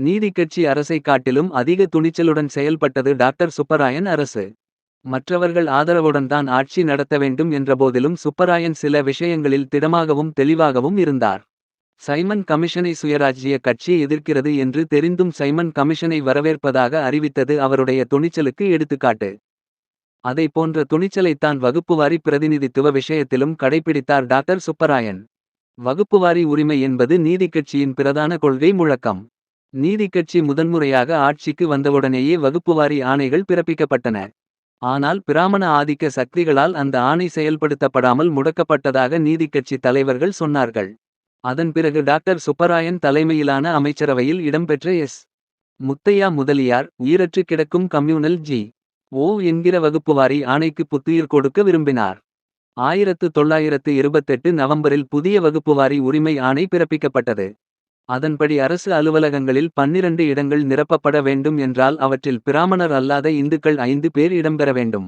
நீதிக்கட்சி அரசைக் காட்டிலும் அதிக துணிச்சலுடன் செயல்பட்டது டாக்டர் சுப்பராயன் அரசு. மற்றவர்கள் ஆதரவுடன் தான் ஆட்சி நடத்த வேண்டும் என்றபோதிலும் சுப்பராயன் சில விஷயங்களில் திடமாகவும் தெளிவாகவும் இருந்தார். சைமன் கமிஷனை சுயராஜ்ய கட்சி எதிர்க்கிறது என்று தெரிந்தும் சைமன் கமிஷனை வரவேற்பதாக அறிவித்தது அவருடைய துணிச்சலுக்கு எடுத்துக்காட்டு. அதை போன்ற துணிச்சலைத்தான் வகுப்புவாரி பிரதிநிதித்துவ விஷயத்திலும் கடைப்பிடித்தார் டாக்டர் சுப்பராயன். வகுப்புவாரி உரிமை என்பது நீதிக்கட்சியின் பிரதான கொள்கை முழக்கம். நீதிக்கட்சி முதன்முறையாக ஆட்சிக்கு வந்தவுடனேயே வகுப்புவாரி ஆணைகள் பிறப்பிக்கப்பட்டன. ஆனால் பிராமண ஆதிக்க சக்திகளால் அந்த ஆணை செயல்படுத்தப்படாமல் முடக்கப்பட்டதாக நீதிக்கட்சி தலைவர்கள் சொன்னார்கள். அதன் பிறகு டாக்டர் சுப்பராயன் தலைமையிலான அமைச்சரவையில் இடம்பெற்ற எஸ். முத்தையா முதலியார் உயிரற்று கிடக்கும் கம்யூனல் ஜி. ஓ என்கிற வகுப்புவாரி ஆணைக்கு புத்துயிர் கொடுக்க விரும்பினார். ஆயிரத்து தொள்ளாயிரத்து இருபத்தெட்டு நவம்பரில் புதிய வகுப்புவாரி உரிமை ஆணை பிறப்பிக்கப்பட்டது. அதன்படி அரசு அலுவலகங்களில் பன்னிரண்டு இடங்கள் நிரப்பப்பட வேண்டும் என்றால் அவற்றில் பிராமணர் அல்லாத இந்துக்கள் ஐந்து பேர் இடம்பெற வேண்டும்.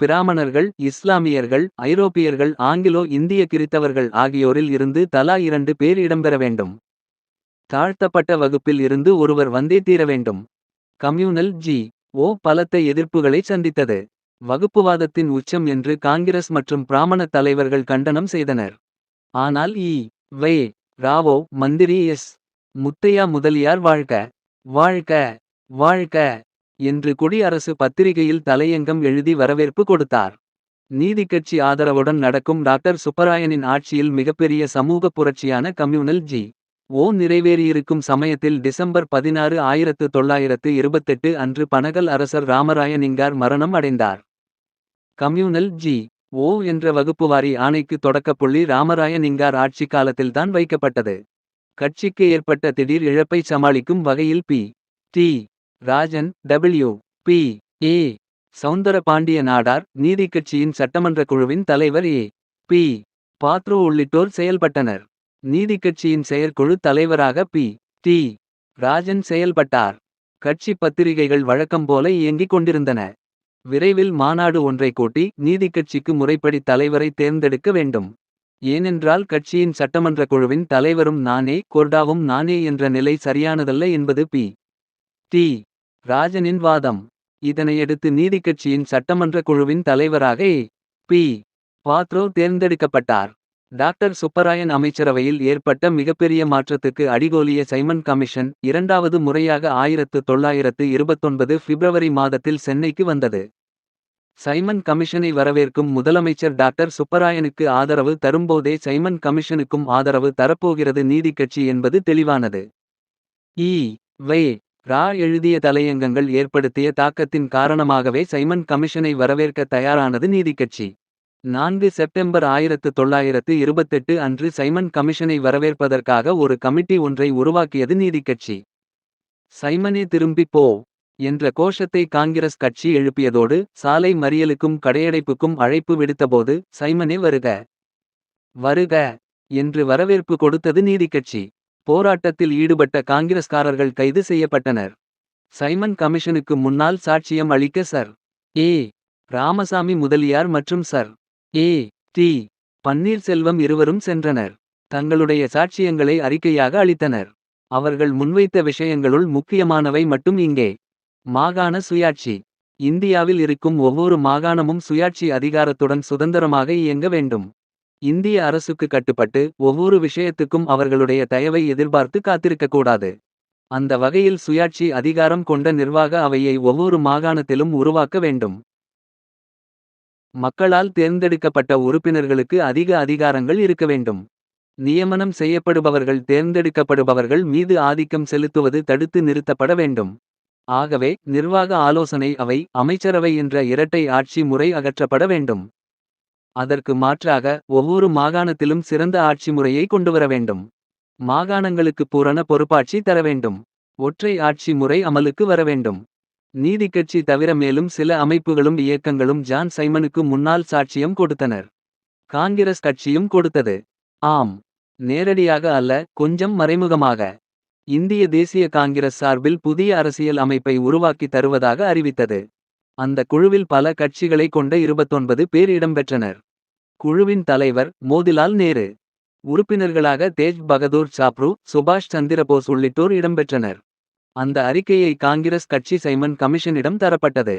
பிராமணர்கள் இஸ்லாமியர்கள் ஐரோப்பியர்கள் ஆங்கிலோ இந்திய கிறித்தவர்கள் ஆகியோரில் இருந்து தலா இரண்டு பேர் இடம்பெற வேண்டும். தாழ்த்தப்பட்ட வகுப்பில் இருந்து ஒருவர் வந்தே தீர வேண்டும். Communal G. ஓ பலத்த எதிர்ப்புகளை சந்தித்தது. வகுப்புவாதத்தின் உச்சம் என்று காங்கிரஸ் மற்றும் பிராமண தலைவர்கள் கண்டனம் செய்தனர். ஆனால் இ. வே. ராவோ மந்திரி எஸ். முத்தையா முதலியார் வாழ்க. வாழ்க. வாழ்க. என்று குடியரசு பத்திரிகையில் தலையங்கம் எழுதி வரவேற்பு கொடுத்தார். நீதிக்கட்சி ஆதரவுடன் நடக்கும் டாக்டர் சுப்பராயனின் ஆட்சியில் மிகப்பெரிய சமூக புரட்சியான கம்யூனல் ஜி. ஓ நிறைவேறியிருக்கும் சமயத்தில் டிசம்பர் பதினாறு ஆயிரத்து தொள்ளாயிரத்து இருபத்தெட்டு அன்று பனகல் அரசர் ராமராயனிங்கார் மரணம் அடைந்தார். Communal G. ஓ என்ற வகுப்புவாரி ஆணைக்கு தொடக்கப்புள்ளி ராமராயனிங்கார் ஆட்சி காலத்தில்தான் வைக்கப்பட்டது. கட்சிக்கு ஏற்பட்ட திடீர் இழப்பை சமாளிக்கும் வகையில் P. T. Rajan W. P. A. Soundara Pandiya Nadar நீதிக்கட்சியின் சட்டமன்ற குழுவின் தலைவர் ஏ. பி. பாத்ரோ உள்ளிட்டோர் செயல்பட்டனர். நீதிக்கட்சியின் செயற்குழு தலைவராக பி. டி. ராஜன் செயல்பட்டார். கட்சி பத்திரிகைகள் வழக்கம் போல இயங்கிக் கொண்டிருந்தன. விரைவில் மாநாடு ஒன்றை கூட்டி நீதிக்கட்சிக்கு முறைப்படி தலைவரை தேர்ந்தெடுக்க வேண்டும். ஏனென்றால் கட்சியின் சட்டமன்ற குழுவின் தலைவரும் நானே கொர்டாவும் நானே என்ற நிலை சரியானதல்ல என்பது பி. டி. ராஜனின் வாதம். இதனையடுத்து நீதிக்கட்சியின் சட்டமன்ற குழுவின் தலைவராக ஏ. பி. பாத்ரோ தேர்ந்தெடுக்கப்பட்டார். டாக்டர் சுப்பராயன் அமைச்சரவையில் ஏற்பட்ட மிகப்பெரிய மாற்றத்துக்கு அடிகோலிய சைமன் கமிஷன். இரண்டாவது முறையாக ஆயிரத்து தொள்ளாயிரத்து இருபத்தொன்பது பிப்ரவரி மாதத்தில் சென்னைக்கு வந்தது. சைமன் கமிஷனை வரவேற்கும் முதலமைச்சர் டாக்டர் சுப்பராயனுக்கு ஆதரவு தரும்போதே சைமன் கமிஷனுக்கும் ஆதரவு தரப்போகிறது நீதிக்கட்சி என்பது தெளிவானது. ஈ. வே. ரா எழுதிய தலையங்கங்கள் ஏற்படுத்திய தாக்கத்தின் காரணமாகவே சைமன் கமிஷனை வரவேற்க தயாரானது நீதிக்கட்சி. நான்கு செப்டம்பர் ஆயிரத்து தொள்ளாயிரத்து இருபத்தெட்டு அன்று சைமன் கமிஷனை வரவேற்பதற்காக ஒரு கமிட்டி ஒன்றை உருவாக்கியது நீதிக்கட்சி. சைமனே திரும்பிப் போ. என்ற கோஷத்தை காங்கிரஸ் கட்சி எழுப்பியதோடு சாலை மறியலுக்கும் கடையடைப்புக்கும் அழைப்பு விடுத்தபோது சைமனே வருக. வருக. என்று வரவேற்பு கொடுத்தது நீதிக்கட்சி. போராட்டத்தில் ஈடுபட்ட காங்கிரஸ்காரர்கள் கைது செய்யப்பட்டனர். சைமன் கமிஷனுக்கு முன்னால் சாட்சியம் அளிக்க சர். ஏ. ராமசாமி முதலியார் மற்றும் சர். ஏ. டி. பன்னீர்செல்வம் இருவரும் சென்றனர். தங்களுடைய சாட்சியங்களை அறிக்கையாக அளித்தனர். அவர்கள் முன்வைத்த விஷயங்களுள் முக்கியமானவை மட்டும் இங்கே. மாகாண சுயாட்சி. இந்தியாவில் இருக்கும் ஒவ்வொரு மாகாணமும் சுயாட்சி அதிகாரத்துடன் சுதந்திரமாக இயங்க வேண்டும். இந்திய அரசுக்கு கட்டுப்பட்டு ஒவ்வொரு விஷயத்துக்கும் அவர்களுடைய தயவை எதிர்பார்த்து காத்திருக்கக்கூடாது. அந்த வகையில் சுயாட்சி அதிகாரம் கொண்ட நிர்வாக அவையை ஒவ்வொரு மாகாணத்திலும் உருவாக்க வேண்டும். மக்களால் தேர்ந்தெடுக்கப்பட்ட உறுப்பினர்களுக்கு அதிக அதிகாரங்கள் இருக்க வேண்டும். நியமனம் செய்யப்படுபவர்கள் தேர்ந்தெடுக்கப்படுபவர்கள் மீது ஆதிக்கம் செலுத்துவது தடுத்து நிறுத்தப்பட வேண்டும். ஆகவே நிர்வாக ஆலோசனை அவை அமைச்சரவை என்ற இரட்டை ஆட்சி முறை அகற்றப்பட வேண்டும். அதற்கு மாற்றாக ஒவ்வொரு மாகாணத்திலும் சிறந்த ஆட்சி முறையை கொண்டுவர வேண்டும். மாகாணங்களுக்கு பூரண பொறுப்பாட்சி தர வேண்டும். ஒற்றை ஆட்சி முறை அமலுக்கு நீதி நீதிக்கட்சி தவிர மேலும் சில அமைப்புகளும் இயக்கங்களும் ஜான் சைமனுக்கு முன்னால் சாட்சியம் கொடுத்தனர். காங்கிரஸ் கட்சியும் கொடுத்தது. ஆம். நேரடியாக அல்ல கொஞ்சம் மறைமுகமாக. இந்திய தேசிய காங்கிரஸ் சார்பில் புதிய அரசியல் அமைப்பை உருவாக்கி தருவதாக அறிவித்தது. அந்த குழுவில் பல கட்சிகளை கொண்ட இருபத்தொன்பது பேர் இடம்பெற்றனர். குழுவின் தலைவர் மோதிலால் நேரு. உறுப்பினர்களாக தேஜ் பகதூர் சாப்ரு சுபாஷ் சந்திரபோஸ் உள்ளிட்டோர் இடம்பெற்றனர். அந்த அறிக்கையை காங்கிரஸ் கட்சி சைமன் கமிஷனிடம் தரப்பட்டது.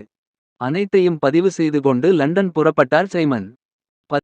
அனைத்தையும் பதிவு செய்து கொண்டு லண்டன் புறப்பட்டார் சைமன்.